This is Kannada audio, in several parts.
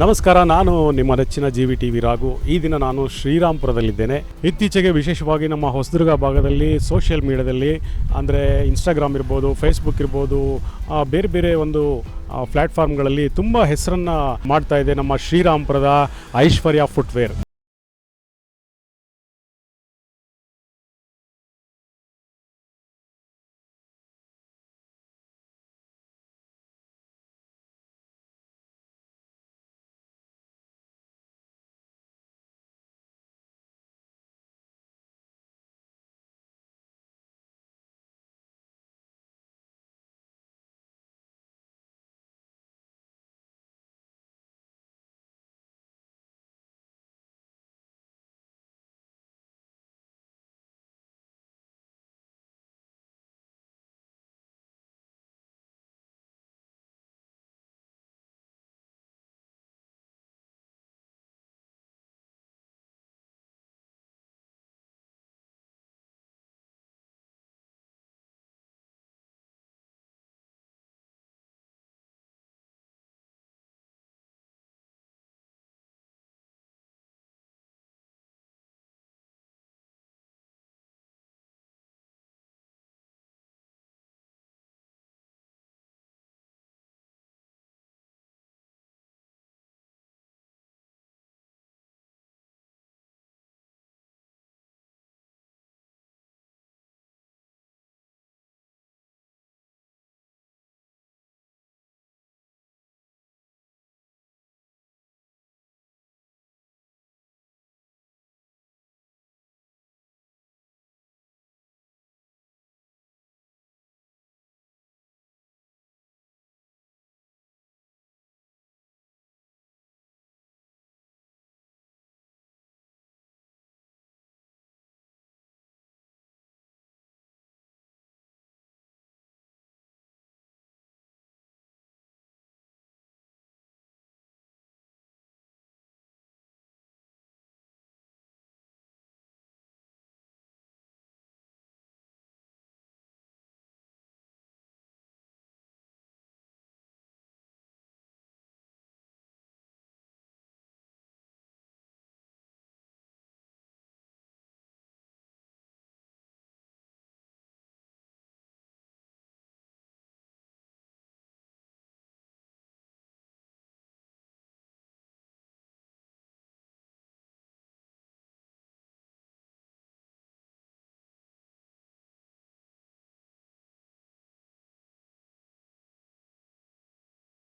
ನಮಸ್ಕಾರ, ನಾನು ನಿಮ್ಮ ನೆಚ್ಚಿನ G V T V Raghu. ಈ ದಿನ ನಾನು ಶ್ರೀರಾಮ್ಪುರದಲ್ಲಿದ್ದೇನೆ. ಇತ್ತೀಚೆಗೆ ವಿಶೇಷವಾಗಿ ನಮ್ಮ ಹೊಸದುರ್ಗ ಭಾಗದಲ್ಲಿ ಸೋಷಿಯಲ್ ಮೀಡಿಯಾದಲ್ಲಿ ಅಂದರೆ ಇನ್ಸ್ಟಾಗ್ರಾಮ್ ಇರ್ಬೋದು ಫೇಸ್ಬುಕ್ ಇರ್ಬೋದು ಬೇರೆ ಬೇರೆ ಒಂದು ಪ್ಲಾಟ್ಫಾರ್ಮ್ಗಳಲ್ಲಿ ತುಂಬ ಹೆಸರನ್ನು ಮಾಡ್ತಾ ಇದೆ ನಮ್ಮ ಶ್ರೀರಾಮ್ಪುರದ ಐಶ್ವರ್ಯ ಫುಟ್ವೇರ್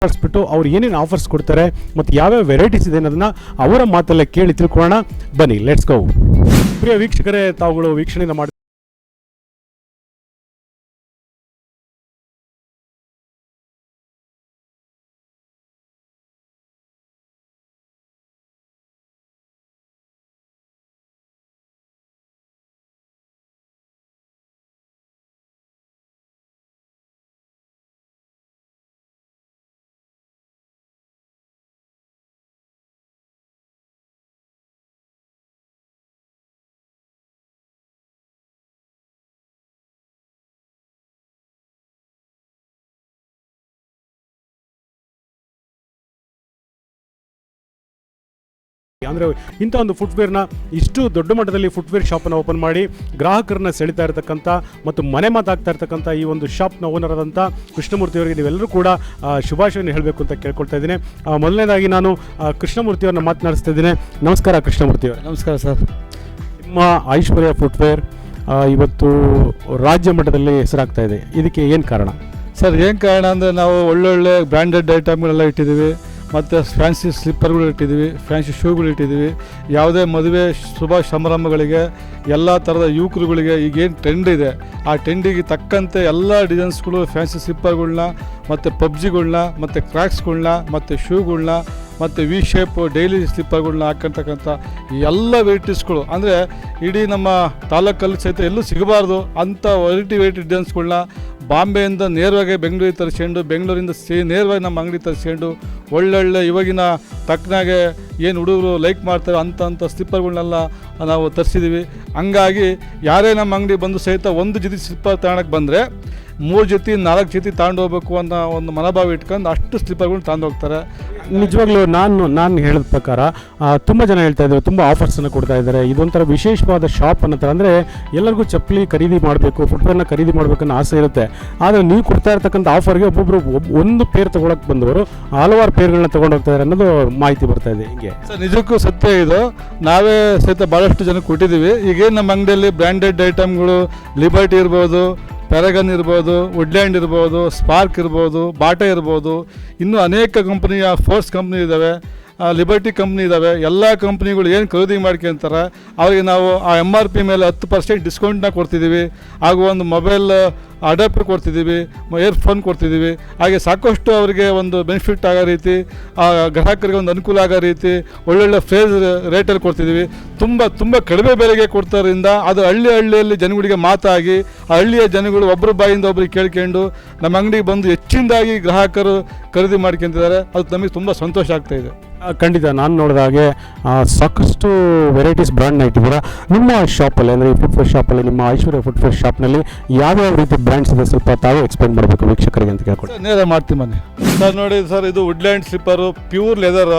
ಮಾಡಿಸ್ಬಿಟ್ಟು ಅವ್ರು ಏನೇನು ಆಫರ್ಸ್ ಕೊಡ್ತಾರೆ ಮತ್ತು ಯಾವ್ಯಾವ ವೆರೈಟೀಸ್ ಇದೆ ಅನ್ನೋದನ್ನ ಅವರ ಮಾತಲ್ಲೇ ಕೇಳಿ ತಿಳ್ಕೊಳ್ಳೋಣ. ಬನ್ನಿ ಲೆಟ್ಸ್ ಗೋ ಪ್ರಿಯ ವೀಕ್ಷಕರೇ, ತಾವುಗಳು ವೀಕ್ಷಣೆಯನ್ನು ಮಾಡಿ ಅಂದರೆ ಇಂಥ ಒಂದು ಫುಟ್ವೇರ್ನ ಇಷ್ಟು ದೊಡ್ಡ ಮಟ್ಟದಲ್ಲಿ ಫುಟ್ವೇರ್ ಶಾಪನ್ನು ಓಪನ್ ಮಾಡಿ ಗ್ರಾಹಕರನ್ನ ಸೆಳಿತಾ ಇರತಕ್ಕಂಥ ಮತ್ತು ಮನೆ ಮಾತಾಗ್ತಾ ಇರತಕ್ಕಂಥ ಈ ಒಂದು ಶಾಪ್ನ ಓನರ್ ಆದಂಥ ಕೃಷ್ಣಮೂರ್ತಿ ಅವರಿಗೆ ನೀವೆಲ್ಲರೂ ಕೂಡ ಶುಭಾಶಯ ಶುಭಾಶಯವನ್ನು ಹೇಳಬೇಕು ಅಂತ ಕೇಳ್ಕೊಳ್ತಾ ಇದ್ದೀನಿ. ಮೊದಲನೇದಾಗಿ ನಾನು ಕೃಷ್ಣಮೂರ್ತಿಯವರನ್ನ ಕೃಷ್ಣಮೂರ್ತಿ ಅವ್ರನ್ನ ಮಾತನಾಡಿಸ್ತಾ ಇದ್ದೀನಿ. ನಮಸ್ಕಾರ ಕೃಷ್ಣಮೂರ್ತಿ ಅವರೇ. ನಮಸ್ಕಾರ ಸರ್. ನಿಮ್ಮ ಐಶ್ವರ್ಯ ಫುಟ್ವೇರ್ ಇವತ್ತು ರಾಜ್ಯ ಮಟ್ಟದಲ್ಲಿ ಹೆಸರಾಗ್ತಾ ಇದೆ. ಇದಕ್ಕೆ ಏನು ಕಾರಣ? ಸರ್ ಏನು ಕಾರಣ ಅಂದರೆ ನಾವು ಒಳ್ಳೊಳ್ಳೆ ಬ್ರ್ಯಾಂಡೆಡ್ ಐಟಮ್ಗಳೆಲ್ಲ ಇಟ್ಟಿದ್ದೀವಿ. ಮತ್ತು ಫ್ಯಾನ್ಸಿ ಸ್ಲಿಪ್ಪರ್ಗಳು ಇಟ್ಟಿದ್ದೀವಿ ಫ್ಯಾನ್ಸಿ ಶೂಗಳು ಇಟ್ಟಿದ್ದೀವಿ. ಯಾವುದೇ ಮದುವೆ ಶುಭ ಸಮಾರಂಭಗಳಿಗೆ ಎಲ್ಲ ಥರದ ಯುವಕರುಗಳಿಗೆ ಈಗೇನು ಟ್ರೆಂಡ್ ಇದೆ. ಆ ಟ್ರೆಂಡಿಗೆ ತಕ್ಕಂತೆ ಎಲ್ಲ ಡಿಸೈನ್ಸ್ಗಳು ಫ್ಯಾನ್ಸಿ ಸ್ಲಿಪ್ಪರ್ಗಳನ್ನ ಮತ್ತು ಪಬ್ಜಿಗಳನ್ನ ಮತ್ತು ಕ್ರ್ಯಾಕ್ಸ್ಗಳನ್ನ ಮತ್ತು ಶೂಗಳನ್ನ ಮತ್ತು ವಿ ಶೇಪ್ ಡೈಲಿ ಸ್ಲಿಪ್ಪರ್ಗಳನ್ನ ಹಾಕ್ಕಂತಕ್ಕಂಥ ಎಲ್ಲ ವೆರೈಟೀಸ್ಗಳು ಅಂದರೆ ಇಡೀ ನಮ್ಮ ತಾಲೂಕಲ್ಲಿ ಸಹಿತ ಎಲ್ಲೂ ಸಿಗಬಾರ್ದು ಅಂಥ ವೆರೈಟಿ ವೆರೈಟಿ ಡಿಸೈನ್ಸ್ಗಳ್ನ ಬಾಂಬೆಯಿಂದ ನೇರವಾಗಿ ಬೆಂಗಳೂರಿಗೆ ತರಿಸ್ಕೊಂಡು, ಬೆಂಗಳೂರಿಂದ ಸೇ ನೇರವಾಗಿ ನಮ್ಮ ಅಂಗಡಿ ತರಿಸ್ಕೊಂಡು, ಒಳ್ಳೊಳ್ಳೆ ಇವಾಗಿನ ತಕ್ಕನಾಗೆ ಏನು ಹುಡುಗರು ಲೈಕ್ ಮಾಡ್ತಾರೆ ಅಂಥ ಅಂಥ ಸ್ಲಿಪ್ಪರ್ಗಳನ್ನೆಲ್ಲ ನಾವು ತರಿಸಿದ್ದೀವಿ ಹಂಗಾಗಿ ಯಾರೇ ನಮ್ಮ ಅಂಗಡಿ ಬಂದು ಸಹಿತ ಒಂದು ಜೊತೆ ಸ್ಲಿಪ್ಪರ್ ತಗೊಳಕ್ಕೆ ಬಂದರೆ ಮೂರು ಜೊತೆ ನಾಲ್ಕು ಜೊತೆ ತಗೊಂಡು ಹೋಗ್ಬೇಕು ಅನ್ನೋ ಒಂದು ಮನೋಭಾವ ಇಟ್ಕೊಂಡು ಅಷ್ಟು ಸ್ಲಿಪ್ಪರ್ಗಳು ತಗೊಂಡು ಹೋಗ್ತಾರೆ. ನಿಜವಾಗ್ಲೂ ನಾನು ನಾನು ಹೇಳಿದ ಪ್ರಕಾರ ತುಂಬ ಜನ ಹೇಳ್ತಾ ಇದ್ದಾರೆ ತುಂಬ ಆಫರ್ಸನ್ನು ಕೊಡ್ತಾ ಇದ್ದಾರೆ. ಇದೊಂಥರ ವಿಶೇಷವಾದ ಶಾಪ್ ಅನ್ನೋ ಥರ ಅಂದರೆ ಎಲ್ಲರಿಗೂ ಚಪ್ಪಲಿ ಖರೀದಿ ಮಾಡಬೇಕು ಫುಟ್ವೇರ್ನ ಖರೀದಿ ಮಾಡಬೇಕನ್ನೋ ಆಸೆ ಇರುತ್ತೆ. ಆದರೆ ನೀವು ಕೊಡ್ತಾ ಇರ್ತಕ್ಕಂಥ ಆಫರ್ಗೆ ಒಬ್ಬೊಬ್ಬರು ಒಬ್- ಒಂದು ಪೇರ್ ತೊಗೊಳಕ್ಕೆ ಬಂದವರು ಹಲವಾರು ಪೇರ್ಗಳನ್ನ ತೊಗೊಂಡು ಹೋಗ್ತಾ ಇದ್ದಾರೆ ಅನ್ನೋದು ಮಾಹಿತಿ ಬರ್ತಾ ಇದೆ ಹಿಂಗೆ. ಸರ್ ನಿಜಕ್ಕೂ ಸತ್ಯ ಇದು. ನಾವೇ ಸಹಿತ ಭಾಳಷ್ಟು ಜನಕ್ಕೆ ಕೊಟ್ಟಿದ್ದೀವಿ. ಈಗೇನು ನಮ್ಮ ಅಂಗಡಿಯಲ್ಲಿ ಬ್ರ್ಯಾಂಡೆಡ್ ಐಟಮ್ಗಳು ಲಿಬರ್ಟಿ ಇರ್ಬೋದು ಪ್ಯಾರಗನ್ ಇರ್ಬೋದು ವುಡ್ಲ್ಯಾಂಡ್ ಇರ್ಬೋದು ಸ್ಪಾರ್ಕ್ ಇರ್ಬೋದು ಬಾಟಾ ಇರ್ಬೋದು ಇನ್ನೂ ಅನೇಕ ಕಂಪ್ನಿಯ ಫೋರ್ಸ್ ಕಂಪ್ನಿ ಇದ್ದಾವೆ. ಲಿಬರ್ಟಿ ಕಂಪ್ನಿ ಇದ್ದಾವೆ ಎಲ್ಲ ಕಂಪ್ನಿಗಳು ಏನು ಖರೀದಿ ಮಾಡ್ಕೊಂತಾರೆ ಅವರಿಗೆ ನಾವು ಆ ಎಂ ಆರ್ ಪಿ ಮೇಲೆ ಹತ್ತು ಪರ್ಸೆಂಟ್ ಡಿಸ್ಕೌಂಟ್ನ ಕೊಡ್ತಿದ್ದೀವಿ ಹಾಗೂ ಒಂದು ಮೊಬೈಲ್ ಅಡಾಪ್ಟರ್ ಕೊಡ್ತಿದ್ದೀವಿ ಇಯರ್ಫೋನ್ ಕೊಡ್ತಿದ್ದೀವಿ ಹಾಗೆ ಸಾಕಷ್ಟು ಅವರಿಗೆ ಒಂದು ಬೆನಿಫಿಟ್ ಆಗೋ ರೀತಿ, ಆ, ಗ್ರಾಹಕರಿಗೆ ಒಂದು ಅನುಕೂಲ ಆಗೋ ರೀತಿ ಒಳ್ಳೊಳ್ಳೆ ಫೇಸ್ ರೇಟಲ್ಲಿ ಕೊಡ್ತಿದ್ದೀವಿ ತುಂಬ ತುಂಬ ಕಡಿಮೆ ಬೆಲೆಗೆ ಕೊಡ್ತಾರಿಂದ ಅದು ಹಳ್ಳಿ ಹಳ್ಳಿಯಲ್ಲಿ ಜನಗಳಿಗೆ ಮಾತಾಗಿ, ಆ ಹಳ್ಳಿಯ ಜನಗಳು ಒಬ್ಬರ ಬಾಯಿಂದ ಒಬ್ರಿಗೆ ಕೇಳ್ಕೊಂಡು ನಮ್ಮ ಅಂಗಡಿಗೆ ಬಂದು ಹೆಚ್ಚಿನದಾಗಿ ಗ್ರಾಹಕರು ಖರೀದಿ ಮಾಡ್ಕೊಂತಿದ್ದಾರೆ ಅದು ನಮಗೆ ತುಂಬ ಸಂತೋಷ ಆಗ್ತಾಯಿದೆ ಖಂಡಿತ ನಾನು ನೋಡಿದ ಹಾಗೆ ಸಾಕಷ್ಟು ವೆರೈಟೀಸ್ ಬ್ರ್ಯಾಂಡ್ನ ಇಟ್ಟಿದ್ದೀರಾ ನಿಮ್ಮ ಶಾಪಲ್ಲಿ ಅಂದರೆ ಈ ಫುಟ್ವೇರ್ ಶಾಪಲ್ಲಿ ನಿಮ್ಮ ಐಶ್ವರ್ಯ ಫುಡ್ ಫುಟ್ವೇರ್ ಶಾಪ್ನಲ್ಲಿ ಯಾವ್ಯಾವ ರೀತಿ ಬ್ರ್ಯಾಂಡ್ಸ್ ಇದೆ ಸ್ವಲ್ಪ ತಾವೇ ಎಕ್ಸ್ಪ್ಲೈನ್ ಮಾಡಬೇಕು ವೀಕ್ಷಕರಿಗೆ ಅಂತ ಕೇಳ್ಕೊಂಡು ಮಾಡ್ತೀವಿ ಮನೆ ಸರ್, ನೋಡಿ ಸರ್, ಇದು ವುಡ್ಲ್ಯಾಂಡ್ ಸ್ಲಿಪ್ಪರು ಪ್ಯೂರ್ ಲೆದರ್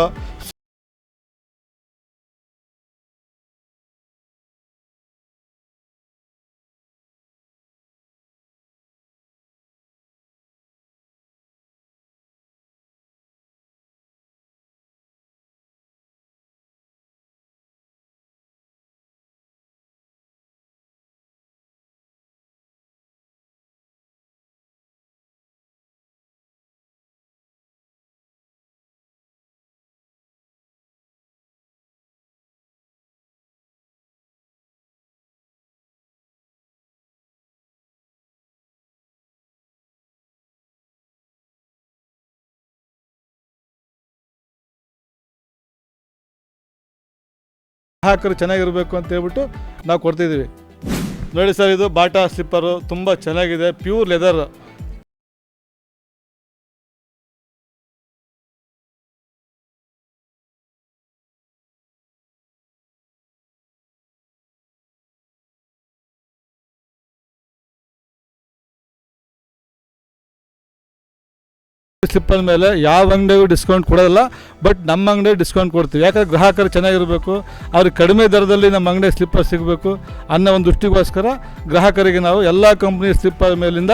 ಗ್ರಾಹಕರು ಚೆನ್ನಾಗಿರಬೇಕು ಅಂತ ಹೇಳ್ಬಿಟ್ಟು ನಾವು ಕೊಡ್ತಿದ್ದೀವಿ. ನೋಡಿ ಸರ್, ಇದು ಬಾಟಾ ಸ್ಲಿಪ್ಪರು, ತುಂಬ ಚೆನ್ನಾಗಿದೆ, ಪ್ಯೂರ್ ಲೆದರ್. ಸ್ಲಿಪ್ಪರ್ ಮೇಲೆ ಯಾವ ಅಂಗಡಿಯೂ ಡಿಸ್ಕೌಂಟ್ ಕೊಡೋಲ್ಲ ಬಟ್ ನಮ್ಮ ಅಂಗಡಿ ಡಿಸ್ಕೌಂಟ್ ಕೊಡ್ತೀವಿ. ಯಾಕಂದ್ರೆ ಗ್ರಾಹಕರು ಚೆನ್ನಾಗಿರಬೇಕು ಅವ್ರಿಗೆ ಕಡಿಮೆ ದರದಲ್ಲಿ ನಮ್ಮ ಅಂಗಡಿ ಸ್ಲಿಪ್ಪರ್ ಸಿಗಬೇಕು ಅನ್ನೋ ಒಂದು ದೃಷ್ಟಿಗೋಸ್ಕರ ಗ್ರಾಹಕರಿಗೆ ನಾವು ಎಲ್ಲ ಕಂಪ್ನಿ ಸ್ಲಿಪ್ಪರ್ ಮೇಲಿಂದ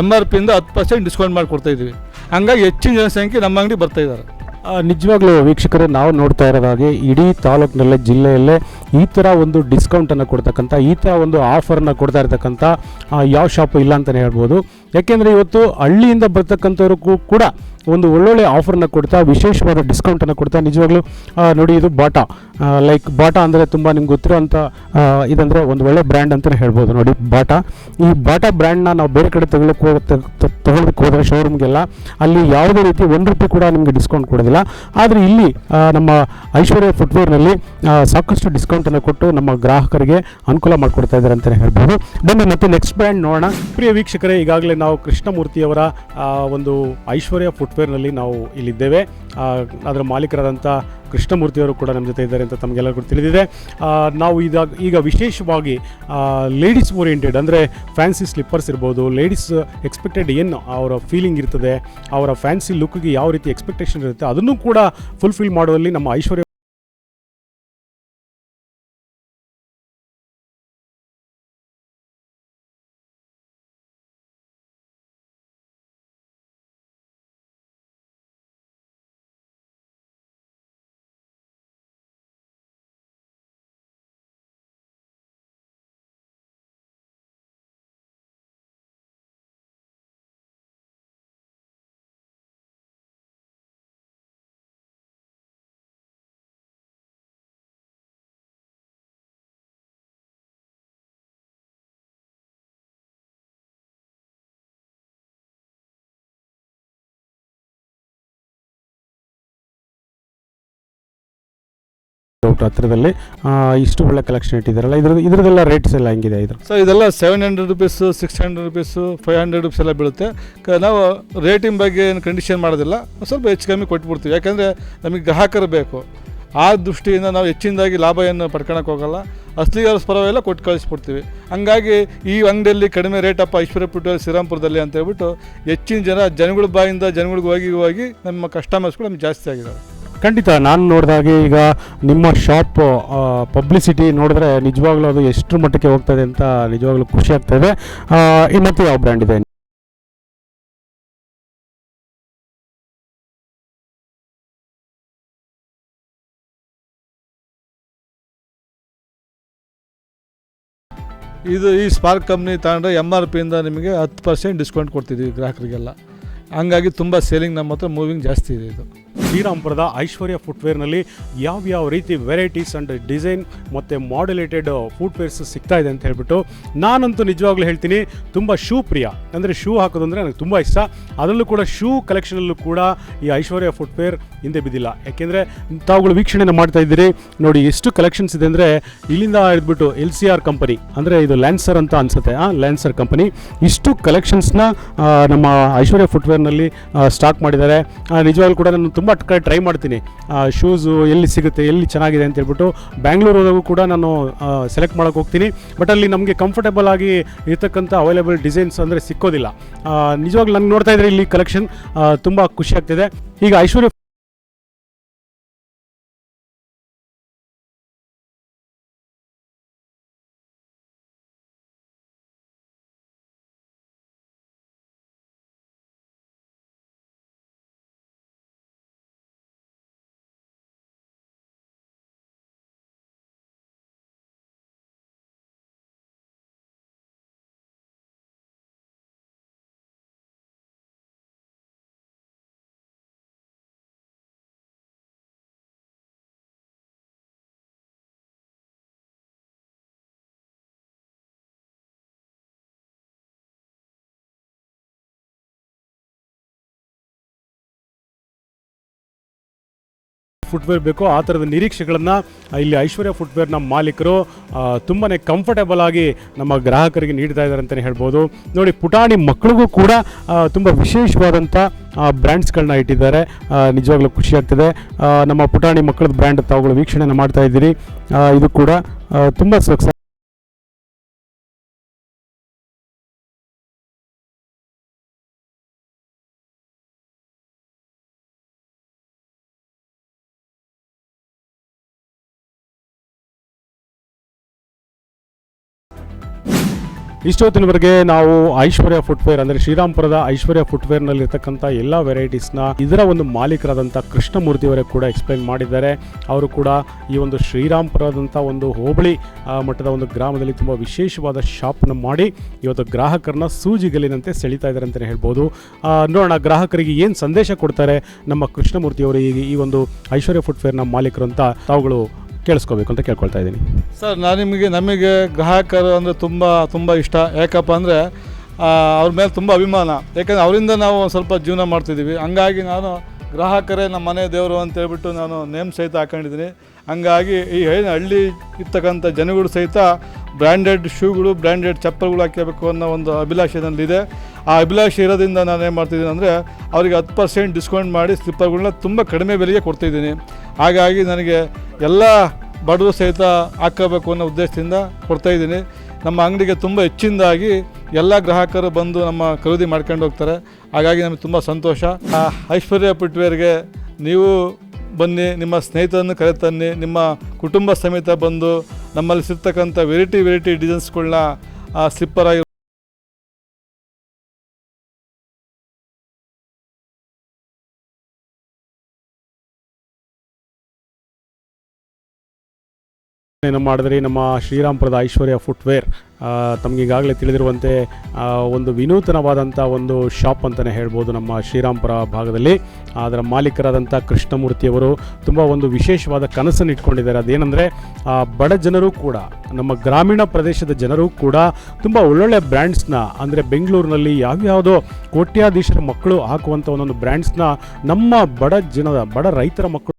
ಎಂ ಆರ್ ಪಿಯಿಂದ ಹತ್ತು ಪರ್ಸೆಂಟ್ ಡಿಸ್ಕೌಂಟ್ ಮಾಡಿ ಕೊಡ್ತಾ ಇದ್ದೀವಿ. ಹಂಗಾಗಿ ಹೆಚ್ಚಿನ ಜನಸಂಖ್ಯೆ ನಮ್ಮ ಅಂಗಡಿ ಬರ್ತಾ ಇದ್ದಾರೆ. ಆ, ನಿಜವಾಗ್ಲೂ ವೀಕ್ಷಕರು, ನಾವು ನೋಡ್ತಾ ಇರೋದಾಗೆ ಇಡೀ ತಾಲೂಕಿನಲ್ಲೇ, ಜಿಲ್ಲೆಯಲ್ಲೇ ಈ ಥರ ಒಂದು ಡಿಸ್ಕೌಂಟನ್ನು ಕೊಡ್ತಕ್ಕಂಥ, ಈ ಥರ ಒಂದು ಆಫರನ್ನು ಕೊಡ್ತಾ ಇರ್ತಕ್ಕಂಥ ಯಾವ ಶಾಪು ಇಲ್ಲ ಅಂತಲೇ ಹೇಳ್ಬೋದು. ಯಾಕೆಂದರೆ ಇವತ್ತು ಹಳ್ಳಿಯಿಂದ ಬರ್ತಕ್ಕಂಥವ್ರಿಗೂ ಕೂಡ ಒಂದು ಒಳ್ಳೊಳ್ಳೆ ಆಫರ್ನ ಕೊಡ್ತಾ, ವಿಶೇಷವಾದ ಡಿಸ್ಕೌಂಟನ್ನು ಕೊಡ್ತಾ, ನಿಜವಾಗ್ಲೂ ನೋಡಿ ಇದು ಬಾಟಾ. ಲೈಕ್ ಬಾಟಾ ಅಂದರೆ ತುಂಬ ನಿಮ್ಗೆ ಗೊತ್ತಿರೋಂಥ ಇದಂದರೆ ಒಂದು ಒಳ್ಳೆ ಬ್ರ್ಯಾಂಡ್ ಅಂತಲೇ ಹೇಳ್ಬೋದು. ನೋಡಿ ಬಾಟಾ. ಈ ಬಾಟಾ ಬ್ರ್ಯಾಂಡ್ನ ನಾವು ಬೇರೆ ಕಡೆ ತಗೊಳ್ಳೋಕೆ ತಗೊಳ್ಳೋದಕ್ಕೆ ಹೋದರೆ ಶೋರೂಮ್ಗೆಲ್ಲ ಅಲ್ಲಿ ಯಾವುದೇ ರೀತಿ ಒಂದು ರೂಪಾಯಿ ಕೂಡ ನಿಮಗೆ ಡಿಸ್ಕೌಂಟ್ ಕೊಡೋದಿಲ್ಲ. ಆದರೆ ಇಲ್ಲಿ ನಮ್ಮ ಐಶ್ವರ್ಯ ಫುಟ್ವೇರ್ನಲ್ಲಿ ಸಾಕಷ್ಟು ಡಿಸ್ಕೌಂಟನ್ನು ಕೊಟ್ಟು ನಮ್ಮ ಗ್ರಾಹಕರಿಗೆ ಅನುಕೂಲ ಮಾಡಿಕೊಡ್ತಾ ಇದ್ದಾರೆ ಅಂತಲೇ ಹೇಳ್ಬೋದು. ಬನ್ನಿ, ಮತ್ತೆ ನೆಕ್ಸ್ಟ್ ಬ್ರ್ಯಾಂಡ್ ನೋಡೋಣ. ಪ್ರಿಯ ವೀಕ್ಷಕರೇ, ಈಗಾಗಲೇ ನಾವು ಕೃಷ್ಣಮೂರ್ತಿಯವರ ಒಂದು ಐಶ್ವರ್ಯ ಫುಟ್ವೇರ್ನಲ್ಲಿ ನಾವು ಇಲ್ಲಿದ್ದೇವೆ. ಅದರ ಮಾಲೀಕರಾದಂಥ ಕೃಷ್ಣಮೂರ್ತಿಯವರು ಕೂಡ ನಮ್ಮ ಜೊತೆ ಇದ್ದಾರೆ ಅಂತ ತಮಗೆಲ್ಲರಿಗೂ ತಿಳಿದಿದೆ. ನಾವು ಇದಾಗ ಈಗ ವಿಶೇಷವಾಗಿ ಲೇಡೀಸ್ ಓರಿಯೆಂಟೆಡ್ ಅಂದರೆ ಫ್ಯಾನ್ಸಿ ಸ್ಲಿಪ್ಪರ್ಸ್ ಇರ್ಬೋದು ಲೇಡೀಸ್ ಎಕ್ಸ್ಪೆಕ್ಟೆಡ್ ಏನು ಅವರ ಫೀಲಿಂಗ್ ಇರ್ತದೆ, ಅವರ ಫ್ಯಾನ್ಸಿ ಲುಕ್ಗೆ ಯಾವ ರೀತಿ ಎಕ್ಸ್ಪೆಕ್ಟೇಷನ್ ಇರುತ್ತೆ ಅದನ್ನು ಕೂಡ ಫುಲ್ಫಿಲ್ ಮಾಡುವಲ್ಲಿ ನಮ್ಮ ಐಶ್ವರ್ಯ ಔಟ್ ಹತ್ರದಲ್ಲಿ ಇಷ್ಟು ಒಳ್ಳೆ ಕಲೆಕ್ಷನ್ ಇಟ್ಟಿದ್ದಾರಲ್ಲ ಇದ್ರ ಇದ್ರದ್ದೆಲ್ಲ ರೇಟ್ಸ್ ಎಲ್ಲ ಹೆಂಗಿದೆ ಇದು ಸೊ ಇದೆಲ್ಲ seven hundred rupees six hundred rupees five hundred rupees ಎಲ್ಲ ಬೀಳುತ್ತೆ. ನಾವು ರೇಟಿಂಗ್ ಬಗ್ಗೆ ಏನು ಕಂಡೀಷನ್ ಮಾಡೋದಿಲ್ಲ. ಸ್ವಲ್ಪ ಹೆಚ್ಚು ಕಮ್ಮಿ ಕೊಟ್ಬಿಡ್ತೀವಿ. ಯಾಕೆಂದರೆ ನಮಗೆ ಗ್ರಾಹಕರು ಬೇಕು. ಆ ದೃಷ್ಟಿಯಿಂದ ನಾವು ಹೆಚ್ಚಿನದಾಗಿ ಲಾಭ ಏನು ಪಡ್ಕೊಳಕ್ಕೆ ಹೋಗಲ್ಲ ಅಸ್ಲಿಗಾರ ಪರವೆಲ್ಲ ಕೊಟ್ಟು ಕಳಿಸ್ಬಿಡ್ತೀವಿ. ಹಂಗಾಗಿ ಈ ಅಂಗಡಿಯಲ್ಲಿ ಕಡಿಮೆ ರೇಟಪ್ಪ ಐಶ್ವರ್ಯಪುರ ಶ್ರೀರಾಮ್ಪುರದಲ್ಲಿ ಅಂತ ಹೇಳ್ಬಿಟ್ಟು ಹೆಚ್ಚಿನ ಜನ, ಜನಗಳ ಬಾಯಿಂದ ಜನಗಳಿಗೆ ಹೋಗಿ ಹೋಗಿ ನಮ್ಮ ಕಸ್ಟಮರ್ಸ್ಗಳು ನಮ್ಗೆ ಜಾಸ್ತಿ ಆಗಿದ್ದಾವೆ ಖಂಡಿತ ನಾನು ನೋಡಿದಾಗೆ ಈಗ ನಿಮ್ಮ ಶಾಪ್ ಪಬ್ಲಿಸಿಟಿ ನೋಡಿದ್ರೆ ನಿಜವಾಗ್ಲೂ ಅದು ಎಷ್ಟು ಮಟ್ಟಕ್ಕೆ ಹೋಗ್ತದೆ ಅಂತ ನಿಜವಾಗ್ಲೂ ಖುಷಿ ಆಗ್ತಾ ಇದೆ. ಆ, ಯಾವ ಬ್ರ್ಯಾಂಡ್ ಇದೆ? ಇದು ಈ ಸ್ಪಾರ್ಕ್ ಕಂಪ್ನಿ ತಗೊಂಡ್ರೆ ಎಂ ಆರ್ ಪಿಯಿಂದ ನಿಮಗೆ ಹತ್ತು ಪರ್ಸೆಂಟ್ ಡಿಸ್ಕೌಂಟ್ ಕೊಡ್ತಿದ್ದೀವಿ ಗ್ರಾಹಕರಿಗೆಲ್ಲ. ಹಂಗಾಗಿ ತುಂಬ ಸೇಲಿಂಗ್ ನಮ್ಮ ಹತ್ರ ಮೂವಿಂಗ್ ಜಾಸ್ತಿ ಇದೆ ಇದು. ಶ್ರೀರಾಮ್ಪುರದ ಐಶ್ವರ್ಯ ಫುಟ್ವೇರ್ನಲ್ಲಿ ಯಾವ್ಯಾವ ರೀತಿ ವೆರೈಟೀಸ್ ಆ್ಯಂಡ್ ಡಿಸೈನ್ ಮತ್ತು ಮಾಡ್ಯುಲೇಟೆಡ್ ಫುಟ್ವೇರ್ಸ್ ಸಿಗ್ತಾ ಇದೆ ಅಂತ ಹೇಳ್ಬಿಟ್ಟು ನಾನಂತೂ ನಿಜವಾಗ್ಲೂ ಹೇಳ್ತೀನಿ, ತುಂಬ ಶೂ ಪ್ರಿಯ. ಅಂದರೆ ಶೂ ಹಾಕೋದು ಅಂದರೆ ನನಗೆ ತುಂಬ ಇಷ್ಟ. ಅದರಲ್ಲೂ ಕೂಡ ಶೂ ಕಲೆಕ್ಷನಲ್ಲೂ ಕೂಡ ಈ ಐಶ್ವರ್ಯ ಫುಟ್ವೇರ್ ಹಿಂದೆ ಬಿದ್ದಿಲ್ಲ. ಯಾಕೆಂದರೆ ತಾವುಗಳು ವೀಕ್ಷಣೆನ ಮಾಡ್ತಾ ಇದ್ದೀರಿ. ನೋಡಿ, ಎಷ್ಟು ಕಲೆಕ್ಷನ್ಸ್ ಇದೆ ಅಂದರೆ ಇಲ್ಲಿಂದ ಇದ್ಬಿಟ್ಟು ಎಲ್ ಸಿ ಆರ್ ಕಂಪನಿ ಅಂದರೆ ಇದು ಲ್ಯಾನ್ಸರ್ ಅಂತ ಅನ್ಸುತ್ತೆ. ಆ ಲ್ಯಾನ್ಸರ್ ಕಂಪನಿ ಇಷ್ಟು ಕಲೆಕ್ಷನ್ಸ್ನ ನಮ್ಮ ಐಶ್ವರ್ಯ ಫುಟ್ವೇರ್ನಲ್ಲಿ ಸ್ಟಾಕ್ ಮಾಡಿದ್ದಾರೆ. ನಿಜವಾಗ್ಲೂ ಕೂಡ ನಾನು ತುಂಬ ಕಡೆ ಟ್ರೈ ಮಾಡ್ತೀನಿ. ಶೂಸು ಎಲ್ಲಿ ಸಿಗುತ್ತೆ, ಎಲ್ಲಿ ಚೆನ್ನಾಗಿದೆ ಅಂತ ಹೇಳ್ಬಿಟ್ಟು ಬ್ಯಾಂಗ್ಳೂರವರೆಗೂ ಕೂಡ ನಾನು ಸೆಲೆಕ್ಟ್ ಮಾಡೋಕೆ ಹೋಗ್ತೀನಿ. ಬಟ್ ಅಲ್ಲಿ ನಮಗೆ ಕಂಫರ್ಟೇಬಲ್ ಆಗಿ ಇರ್ತಕ್ಕಂಥ ಅವೈಲೇಬಲ್ ಡಿಸೈನ್ಸ್ ಅಂದರೆ ಸಿಕ್ಕೋದಿಲ್ಲ. ನಿಜವಾಗ್ಲೂ ನಂಗೆ ನೋಡ್ತಾ ಇದ್ರೆ ಇಲ್ಲಿ ಕಲೆಕ್ಷನ್ ತುಂಬ ಖುಷಿ ಆಗ್ತಿದೆ. ಈಗ ಐಶ್ವರ್ಯ ಫುಟ್ವೇರ್ ಬೇಕೋ, ಆ ಥರದ ನಿರೀಕ್ಷೆಗಳನ್ನು ಇಲ್ಲಿ ಐಶ್ವರ್ಯ ಫುಟ್ವೇರ್ನ ಮಾಲೀಕರು ತುಂಬಾ ಕಂಫರ್ಟೇಬಲ್ ಆಗಿ ನಮ್ಮ ಗ್ರಾಹಕರಿಗೆ ನೀಡ್ತಾ ಇದ್ದಾರೆ ಅಂತಲೇ ಹೇಳ್ಬೋದು. ನೋಡಿ, ಪುಟಾಣಿ ಮಕ್ಕಳಿಗೂ ಕೂಡ ತುಂಬ ವಿಶೇಷವಾದಂಥ ಬ್ರ್ಯಾಂಡ್ಸ್ಗಳನ್ನ ಇಟ್ಟಿದ್ದಾರೆ. ನಿಜವಾಗ್ಲೂ ಖುಷಿ ಆಗ್ತದೆ. ನಮ್ಮ ಪುಟಾಣಿ ಮಕ್ಕಳದ ಬ್ರ್ಯಾಂಡ್ ತಾವುಗಳು ವೀಕ್ಷಣೆ ಮಾಡ್ತಾ ಇದ್ದೀರಿ. ಇದು ಕೂಡ ತುಂಬ ಸಕ್ಸ ಇಷ್ಟೊತ್ತಿನವರೆಗೆ ನಾವು ಐಶ್ವರ್ಯ ಫುಟ್ವೇರ್ ಅಂದರೆ ಶ್ರೀರಾಮ್ಪುರದ ಐಶ್ವರ್ಯ ಫುಟ್ವೇರ್ನಲ್ಲಿರ್ತಕ್ಕಂಥ ಎಲ್ಲ ವೆರೈಟೀಸ್ನ ಇದರ ಒಂದು ಮಾಲೀಕರಾದಂಥ ಕೃಷ್ಣಮೂರ್ತಿಯವರೇ ಕೂಡ ಎಕ್ಸ್ಪ್ಲೈನ್ ಮಾಡಿದ್ದಾರೆ. ಅವರು ಕೂಡ ಈ ಒಂದು ಶ್ರೀರಾಮ್ಪುರದಂಥ ಒಂದು ಹೋಬಳಿ ಮಟ್ಟದ ಒಂದು ಗ್ರಾಮದಲ್ಲಿ ತುಂಬ ವಿಶೇಷವಾದ ಶಾಪ್ನ ಮಾಡಿ ಇವತ್ತು ಗ್ರಾಹಕರನ್ನ ಸೂಜಿಗಲಿನಂತೆ ಸೆಳೀತಾ ಇದ್ದಾರೆ ಅಂತಲೇ ಹೇಳ್ಬೋದು. ನೋಡೋಣ, ಗ್ರಾಹಕರಿಗೆ ಏನು ಸಂದೇಶ ಕೊಡ್ತಾರೆ ನಮ್ಮ ಕೃಷ್ಣಮೂರ್ತಿಯವರು ಈ ಈ ಒಂದು ಐಶ್ವರ್ಯ ಫುಟ್ವೇರ್ನ ಮಾಲೀಕರು ಅಂತ ತಾವುಗಳು ಕೇಳಿಸ್ಕೋಬೇಕು ಅಂತ ಕೇಳ್ಕೊಳ್ತಾ ಇದ್ದೀನಿ. ಸರ್, ನಾನು ನಿಮಗೆ, ನಮಗೆ ಗ್ರಾಹಕರು ಅಂದರೆ ತುಂಬ ತುಂಬ ಇಷ್ಟ. ಯಾಕಪ್ಪ ಅಂದರೆ ಅವ್ರ ಮೇಲೆ ತುಂಬ ಅಭಿಮಾನ. ಯಾಕಂದರೆ ಅವರಿಂದ ನಾವು ಸ್ವಲ್ಪ ಜೀವನ ಮಾಡ್ತಿದ್ದೀವಿ. ಹಂಗಾಗಿ ನಾನು ಗ್ರಾಹಕರೇ ನಮ್ಮ ಮನೆ ದೇವರು ಅಂತ ಹೇಳ್ಬಿಟ್ಟು ನಾನು ನೇಮ್ ಸಹಿತ ಹಾಕೊಂಡಿದ್ದೀನಿ. ಹಂಗಾಗಿ ಈ ಹಳ್ಳಿ ಇರ್ತಕ್ಕಂಥ ಜನಗಳು ಸಹಿತ ಬ್ರ್ಯಾಂಡೆಡ್ ಶೂಗಳು, ಬ್ರ್ಯಾಂಡೆಡ್ ಚಪ್ಪಲ್ಗಳು ಹಾಕಬೇಕು ಅನ್ನೋ ಒಂದು ಅಭಿಲಾಷೆ ನನ್ನಲ್ಲಿದೆ ಆ ಅಭಿಲಾಷೆ ಇರೋದ್ರಿಂದ ನಾನು ಏನು ಮಾಡ್ತಿದ್ದೀನಿ ಅಂದರೆ, ಅವರಿಗೆ ಹತ್ತು ಪರ್ಸೆಂಟ್ ಡಿಸ್ಕೌಂಟ್ ಮಾಡಿ ಸ್ಲಿಪ್ಪರ್ಗಳನ್ನ ತುಂಬ ಕಡಿಮೆ ಬೆಲೆಗೆ ಕೊಡ್ತಾಯಿದ್ದೀನಿ ಹಾಗಾಗಿ ನನಗೆ ಎಲ್ಲ ಬಡವರು ಸಹಿತ ಹಾಕಬೇಕು ಅನ್ನೋ ಉದ್ದೇಶದಿಂದ ಕೊಡ್ತಾಯಿದ್ದೀನಿ ನಮ್ಮ ಅಂಗಡಿಗೆ ತುಂಬ ಹೆಚ್ಚಿನದಾಗಿ ಎಲ್ಲ ಗ್ರಾಹಕರು ಬಂದು ನಮ್ಮ ಖರೀದಿ ಮಾಡ್ಕೊಂಡು ಹೋಗ್ತಾರೆ. ಹಾಗಾಗಿ ನಮಗೆ ತುಂಬ ಸಂತೋಷ. ಆ ಐಶ್ವರ್ಯ ಪುಟ್ವೇರ್ಗೆ ನೀವು ಬನ್ನಿ, ನಿಮ್ಮ ಸ್ನೇಹಿತರನ್ನು ಕರೆ ತನ್ನಿ ನಿಮ್ಮ ಕುಟುಂಬ ಸಮೇತ ಬಂದು ನಮ್ಮಲ್ಲಿ ಸಿಗ್ತಕ್ಕಂಥ ವೆರೈಟಿ ವೆರೈಟಿ ಡಿಸೈನ್ಸ್ಗಳನ್ನ ಸ್ಲಿಪ್ಪರ್ ಏನು ಮಾಡಿದ್ರಿ ನಮ್ಮ ಶ್ರೀರಾಮ್ಪುರದ ಐಶ್ವರ್ಯ ಫುಟ್ವೇರ್ ತಮಗೆ ಈಗಾಗಲೇ ತಿಳಿದಿರುವಂತೆ ಒಂದು ವಿನೂತನವಾದಂಥ ಒಂದು ಶಾಪ್ ಅಂತಲೇ ಹೇಳ್ಬೋದು ನಮ್ಮ ಶ್ರೀರಾಮ್ಪುರ ಭಾಗದಲ್ಲಿ. ಅದರ ಮಾಲೀಕರಾದಂಥ ಕೃಷ್ಣಮೂರ್ತಿಯವರು ತುಂಬ ಒಂದು ವಿಶೇಷವಾದ ಕನಸನ್ನು ಇಟ್ಕೊಂಡಿದ್ದಾರೆ. ಅದೇನೆಂದರೆ ಬಡ ಜನರು ಕೂಡ, ನಮ್ಮ ಗ್ರಾಮೀಣ ಪ್ರದೇಶದ ಜನರು ಕೂಡ ತುಂಬ ಒಳ್ಳೊಳ್ಳೆ ಬ್ರ್ಯಾಂಡ್ಸ್ನ, ಅಂದರೆ ಬೆಂಗಳೂರಿನಲ್ಲಿ ಯಾವ್ಯಾವುದೋ ಕೋಟ್ಯಾಧೀಶರ ಮಕ್ಕಳು ಹಾಕುವಂಥ ಒಂದೊಂದು ಬ್ರ್ಯಾಂಡ್ಸ್ನ ನಮ್ಮ ಬಡ ಜನದ ಬಡ ರೈತರ ಮಕ್ಕಳು